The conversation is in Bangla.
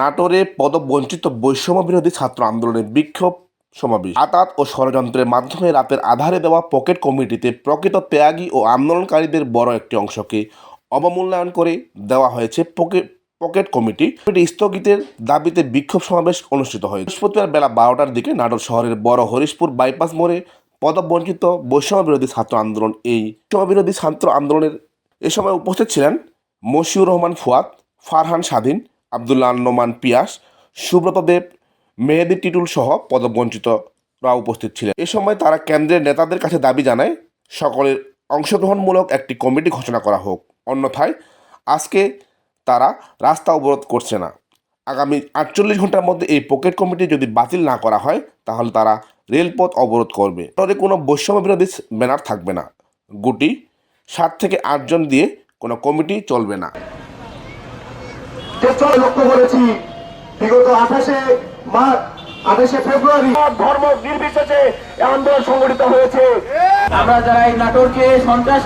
নাটোরে পদবঞ্চিত বৈষম্য বিরোধী ছাত্র আন্দোলনের বিক্ষোভ সমাবেশ। আতাত ও ষড়যন্ত্রের মাধ্যমে রাতের আধারে দেওয়া পকেট কমিটিতে প্রকৃত ত্যাগী ও আন্দোলনকারীদের বড় একটি অংশকে অবমূল্যায়ন করে দেওয়া হয়েছে পকেট পকেট কমিটি। কমিটি স্থগিতের দাবিতে বিক্ষোভ সমাবেশ অনুষ্ঠিত হয় বৃহস্পতিবার বেলা বারোটার দিকে নাটোর শহরের বড় হরিশপুর বাইপাস মোড়ে পদবঞ্চিত বৈষম্য বিরোধী ছাত্র আন্দোলন, এই বৈষম্য বিরোধী ছাত্র আন্দোলনের এ সময় উপস্থিত ছিলেন মশিউর রহমান ফুয়াদ, ফারহান স্বাধীন আবদুল্লাহ নোমান পিয়াস, সুব্রত দেব, মেহেদি টিটুল সহ পদবঞ্চিতরা উপস্থিত ছিলেন। এ সময় তারা কেন্দ্রের নেতাদের কাছে দাবি জানায়, সকলের অংশগ্রহণমূলক একটি কমিটি ঘোষণা করা হোক, অন্যথায় আজকে তারা রাস্তা অবরোধ করছে না। আগামী আটচল্লিশ ঘণ্টার মধ্যে এই পকেট কমিটি যদি বাতিল না করা হয়, তাহলে তারা রেলপথ অবরোধ করবে। তবে কোনো বৈষম্য বিরোধী ব্যানার থাকবে না। গুটি, সাত থেকে আটজন দিয়ে কোনো কমিটি চলবে না। চেষ্টা লক্ষ্য করেছি। বিগত আঠাশে মার্চ, আঠাশে ফেব্রুয়ারি ধর্ম নির্বিশেষে আন্দোলন সংগঠিত হয়েছে। আমরা যারা এই নাটোরকে সন্ত্রাস